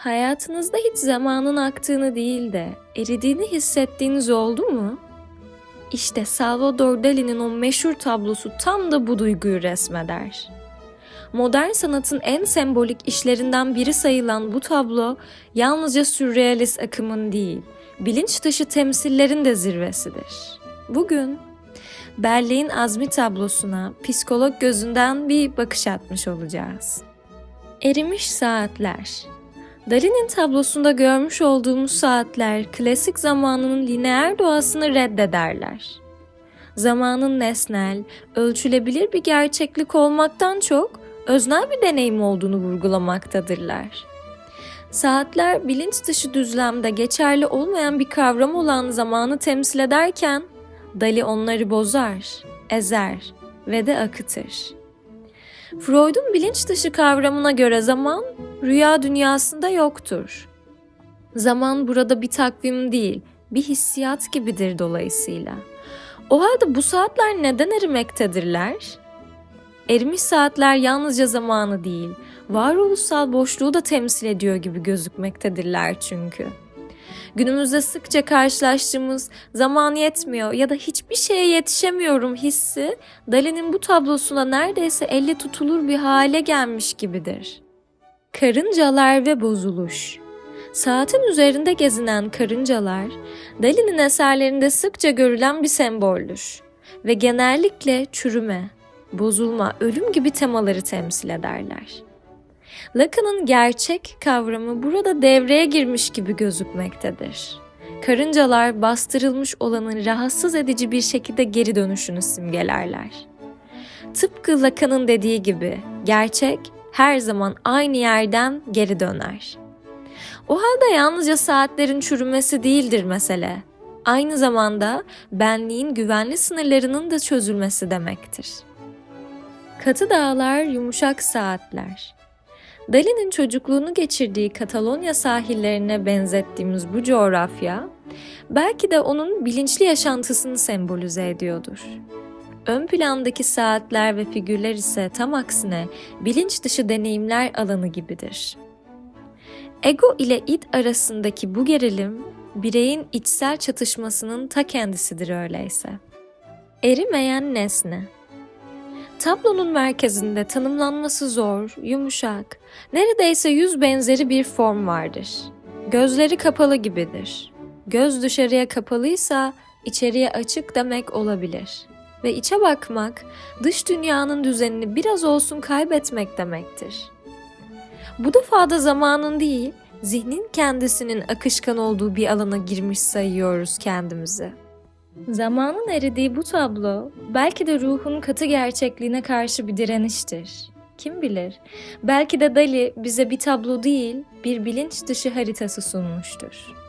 Hayatınızda hiç zamanın aktığını değil de eridiğini hissettiğiniz oldu mu? İşte Salvador Dali'nin o meşhur tablosu tam da bu duyguyu resmeder. Modern sanatın en sembolik işlerinden biri sayılan bu tablo yalnızca sürrealist akımın değil, bilinç dışı temsillerin de zirvesidir. Bugün Berlin Azmi tablosuna psikolog gözünden bir bakış atmış olacağız. Erimiş saatler. Dali'nin tablosunda görmüş olduğumuz saatler klasik zamanının lineer doğasını reddederler. Zamanın nesnel, ölçülebilir bir gerçeklik olmaktan çok öznel bir deneyim olduğunu vurgulamaktadırlar. Saatler bilinç dışı düzlemde geçerli olmayan bir kavram olan zamanı temsil ederken Dali onları bozar, ezer ve de akıtır. Freud'un bilinç dışı kavramına göre zaman rüya dünyasında yoktur. Zaman burada bir takvim değil, bir hissiyat gibidir dolayısıyla. O halde bu saatler neden erimektedirler? Erimiş saatler yalnızca zamanı değil, varoluşsal boşluğu da temsil ediyor gibi gözükmektedirler çünkü. Günümüzde sıkça karşılaştığımız zaman yetmiyor ya da hiçbir şeye yetişemiyorum hissi Dali'nin bu tablosuna neredeyse elle tutulur bir hale gelmiş gibidir. Karıncalar ve bozuluş Saatin üzerinde gezinen karıncalar, Dali'nin eserlerinde sıkça görülen bir semboldür ve genellikle çürüme, bozulma, ölüm gibi temaları temsil ederler. Lacan'ın gerçek kavramı burada devreye girmiş gibi gözükmektedir. Karıncalar bastırılmış olanın rahatsız edici bir şekilde geri dönüşünü simgelerler. Tıpkı Lacan'ın dediği gibi gerçek her zaman aynı yerden geri döner. O halde yalnızca saatlerin çürümesi değildir mesele. Aynı zamanda benliğin güvenli sınırlarının da çözülmesi demektir. Katı dağlar, yumuşak saatler. Dali'nin çocukluğunu geçirdiği Katalonya sahillerine benzettiğimiz bu coğrafya, belki de onun bilinçli yaşantısını sembolize ediyordur. Ön plandaki saatler ve figürler ise tam aksine bilinç dışı deneyimler alanı gibidir. Ego ile id arasındaki bu gerilim, bireyin içsel çatışmasının ta kendisidir öyleyse. Erimeyen nesne Tablonun merkezinde tanımlanması zor, yumuşak, neredeyse yüz benzeri bir form vardır. Gözleri kapalı gibidir. Göz dışarıya kapalıysa içeriye açık demek olabilir. Ve içe bakmak, dış dünyanın düzenini biraz olsun kaybetmek demektir. Bu defa da zamanın değil, zihnin kendisinin akışkan olduğu bir alana girmiş sayıyoruz kendimizi. Zamanın eridiği bu tablo belki de ruhun katı gerçekliğine karşı bir direniştir. Kim bilir? Belki de Dali bize bir tablo değil, bir bilinç dışı haritası sunmuştur.